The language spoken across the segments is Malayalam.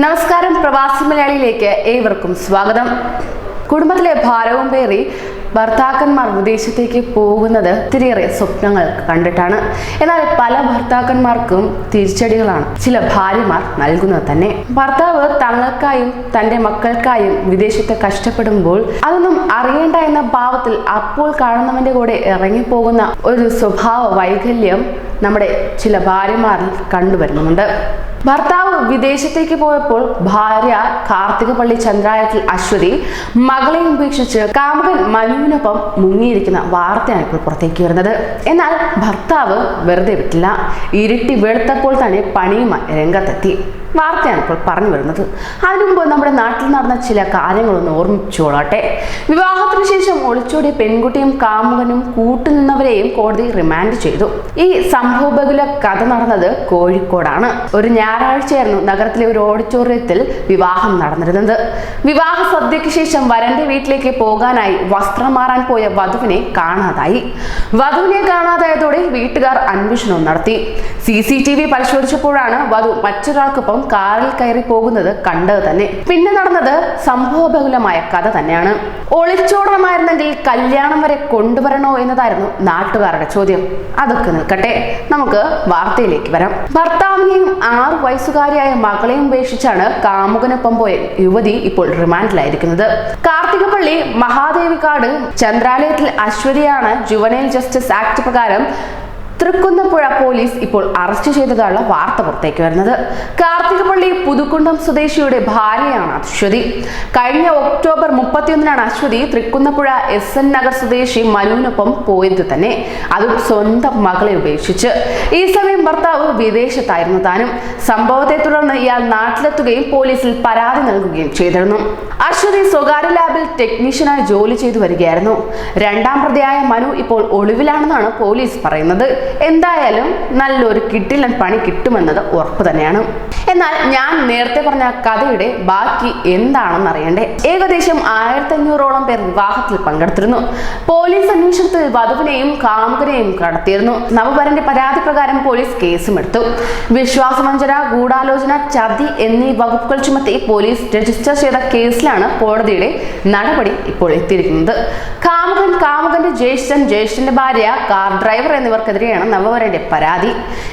നമസ്കാരം പ്രവാസി മലയാളിയിലേക്ക് ഏവർക്കും സ്വാഗതം. കുടുംബത്തിലെ ഭാരവും പേറി ഭർത്താക്കന്മാർ വിദേശത്തേക്ക് പോകുന്നത് ഒത്തിരിയേറെ സ്വപ്നങ്ങൾ കണ്ടിട്ടാണ്. എന്നാൽ പല ഭർത്താക്കന്മാർക്കും തിരിച്ചടികളാണ് ചില ഭാര്യമാർ നൽകുന്നത് തന്നെ. ഭർത്താവ് തങ്ങൾക്കായും തന്റെ മക്കൾക്കായും വിദേശത്ത് കഷ്ടപ്പെടുമ്പോൾ അതൊന്നും അറിയേണ്ട എന്ന ഭാവത്തിൽ അപ്പോൾ കാണുന്നവന്റെ കൂടെ ഇറങ്ങിപ്പോകുന്ന ഒരു സ്വഭാവ വൈകല്യം നമ്മുടെ ചില ഭാര്യമാരിൽ കണ്ടുവരുന്നുണ്ട് ഭർത്താവ് വിദേശത്തേക്ക് പോയപ്പോൾ ഭാര്യ കാർത്തികപ്പള്ളി ചന്ദ്രായത്തിൽ അശ്വതി മകളെ ഉപേക്ഷിച്ച് കാമുകൻ മനുവിനൊപ്പം മുങ്ങിയിരിക്കുന്ന വാർത്തയാണ് ഇപ്പോൾ പുറത്തേക്ക് വരുന്നത്. എന്നാൽ ഭർത്താവ് വെറുതെ വിട്ടില്ല. ഇരുട്ടി വെളുത്തപ്പോൾ തന്നെ പണിയുമായി രംഗത്തെത്തി. വാർത്തയാണ് ഇപ്പോൾ പറഞ്ഞു വരുന്നത്. അതിനു മുമ്പ് നമ്മുടെ നാട്ടിൽ നടന്ന ചില കാര്യങ്ങളൊന്ന് ഓർമ്മിച്ചോളട്ടെ വിവാഹത്തിനു ശേഷം ഒളിച്ചോടിയ പെൺകുട്ടിയും കാമുകനും കൂട്ടുനിന്നവരെയും കോടതി റിമാൻഡ് ചെയ്തു. ഈ സംഭവബഹുല കഥ നടന്നത് കോഴിക്കോടാണ്. ഒരു ഞായറാഴ്ചയായിരുന്നു നഗരത്തിലെ ഒരു ഓഡിറ്റോറിയത്തിൽ വിവാഹം നടന്നിരുന്നത്. വിവാഹ സദ്യയ്ക്ക് ശേഷം വരന്റെ വീട്ടിലേക്ക് പോകാനായി വസ്ത്രം മാറാൻ പോയ വധുവിനെ കാണാതായി. വധുവിനെ കാണാതായതോടെ വീട്ടുകാർ അന്വേഷണം നടത്തി. സി സി ടി വി പരിശോധിച്ചപ്പോഴാണ് വധു മറ്റൊരാൾക്കൊപ്പം കാറിൽ കയറി പോകുന്നത് കണ്ടത് തന്നെ. പിന്നെ നടന്നത് സംഭവബഹുലമായ കഥ തന്നെയാണ്. ഒളിച്ചോടണമായിരുന്നെങ്കിൽ കല്യാണം വരെ കൊണ്ടുവരണോ എന്നതായിരുന്നു നാട്ടുകാരുടെ ചോദ്യം. അതൊക്കെ നിൽക്കട്ടെ. നമുക്ക് വാർത്തയിലേക്ക് വരാം. ഭർത്താവിനെയും ആറു വയസ്സുകാരിയായ മകളെയും ഉപേക്ഷിച്ചാണ് കാമുകനൊപ്പം പോയ യുവതി ഇപ്പോൾ റിമാൻഡിലായിരിക്കുന്നത്. കാർത്തികപ്പള്ളി മഹാദേവിക്കാട് ചന്ദ്രാലയത്തിൽ അശ്വതിയാണ് ജുവനൈൽ ജസ്റ്റിസ് ആക്ട് പ്രകാരം തൃക്കുന്നപ്പുഴ പോലീസ് ഇപ്പോൾ അറസ്റ്റ് ചെയ്തതാണ് വാർത്ത പുറത്തേക്ക് വരുന്നത്. കാർത്തികപ്പള്ളി പുതുക്കുണ്ടം സ്വദേശിയുടെ ഭാര്യയാണ് അശ്വതി. കഴിഞ്ഞ ഒക്ടോബർ മുപ്പത്തിയൊന്നിനാണ് അശ്വതി തൃക്കുന്നപ്പുഴ എസ് എൻ നഗർ സ്വദേശി മനുവിനൊപ്പം പോയത് തന്നെ. അതും സ്വന്തം മകളെ ഉപേക്ഷിച്ച്. ഈ സമയം ഭർത്താവ് വിദേശത്തായിരുന്നു താനും. സംഭവത്തെ തുടർന്ന് ഇയാൾ നാട്ടിലെത്തുകയും പോലീസിൽ പരാതി നൽകുകയും ചെയ്തിരുന്നു. അശ്വതി സ്വകാര്യ ലാബിൽ ടെക്നീഷ്യനായി ജോലി ചെയ്തു വരികയായിരുന്നു. രണ്ടാം പ്രതിയായ മനു ഇപ്പോൾ ഒളിവിലാണെന്നാണ് പോലീസ് പറയുന്നത്. എന്തായാലും നല്ലൊരു കിട്ടില്ല പണി കിട്ടുമെന്നത് ഉറപ്പ് തന്നെയാണ്. എന്നാൽ ഞാൻ നേരത്തെ പറഞ്ഞ കഥയുടെ ബാക്കി എന്താണെന്ന് അറിയണ്ടേ? ഏകദേശം ആയിരത്തി അഞ്ഞൂറോളം പേർ വിവാഹത്തിൽ പങ്കെടുത്തിരുന്നു. പോലീസ് അന്വേഷണത്തിൽ വധുവിനെയും കാമുകനെയും കടത്തിയിരുന്നു നവവരന്റെ പരാതി പ്രകാരം പോലീസ് കേസും എടുത്തു. വിശ്വാസവഞ്ചന ഗൂഢാലോചന ചതി എന്നീ വകുപ്പുകൾ ചുമത്തി പോലീസ് രജിസ്റ്റർ ചെയ്ത കേസിലാണ് കോടതിയുടെ നടപടി ഇപ്പോൾ എത്തിയിരിക്കുന്നത്. കാമുകൻ കാമുകന്റെ ജ്യേഷ്ഠൻ ജ്യേഷ്ഠന്റെ ഭാര്യ കാർ ഡ്രൈവർ എന്നിവർക്കെതിരെയാണ് നവവരന്റെ പരാതി.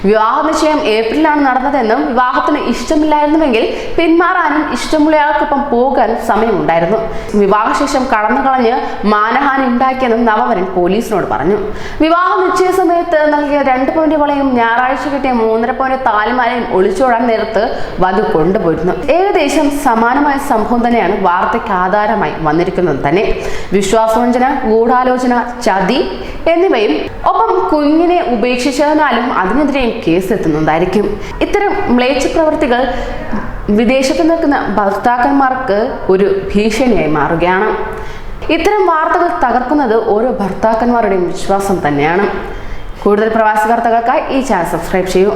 വിവാഹ നിശ്ചയം ഏപ്രിലാണ് നടന്നതെന്നും വിവാഹത്തിന് ഇഷ്ടമില്ലായിരുന്നുവെങ്കിൽ പിന്മാറാനും ഇഷ്ടമുള്ളയാൾക്കൊപ്പം പോകാൻ സമയമുണ്ടായിരുന്നു. വിവാഹശേഷം കടന്നു കളഞ്ഞ് മാനഹാനി ഉണ്ടാക്കിയെന്നും നവവരൻ പോലീസിനോട് പറഞ്ഞു. വിവാഹ നിശ്ചയ സമയത്ത് നൽകിയ രണ്ട് പവന്റെ വളയും ഞായറാഴ്ച കിട്ടിയ മൂന്നര പവന്റെ താലിമാലയും ഒളിച്ചോടാൻ നേരത്ത് വധു കൊണ്ടുപോയിരുന്നു. ഏകദേശം സമാനമായ സംഭവം തന്നെയാണ് വാർത്തയ്ക്ക് ആധാരമായി വന്നിരിക്കുന്നത് തന്നെ. വിശ്വാസവഞ്ചന ഗൂഢാലോചന ചതി എന്നിവയും ഒപ്പം കുഞ്ഞിനെ ഉപേക്ഷിച്ചതിനാലും അതിനെതിരെയും കേസ് എത്തുന്നുണ്ടായിരിക്കും ഇത്തരം മ്ലേച്ഛ പ്രവൃത്തികൾ വിദേശത്ത് നിൽക്കുന്ന ഭർത്താക്കന്മാർക്ക് ഒരു ഭീഷണിയായി മാറുകയാണ്. ഇത്തരം വാർത്തകൾ തകർക്കുന്നത് ഓരോ ഭർത്താക്കന്മാരുടെയും വിശ്വാസം തന്നെയാണ്. കൂടുതൽ പ്രവാസി വാർത്തകൾക്കായി ഈ ചാനൽ സബ്സ്ക്രൈബ് ചെയ്യൂ.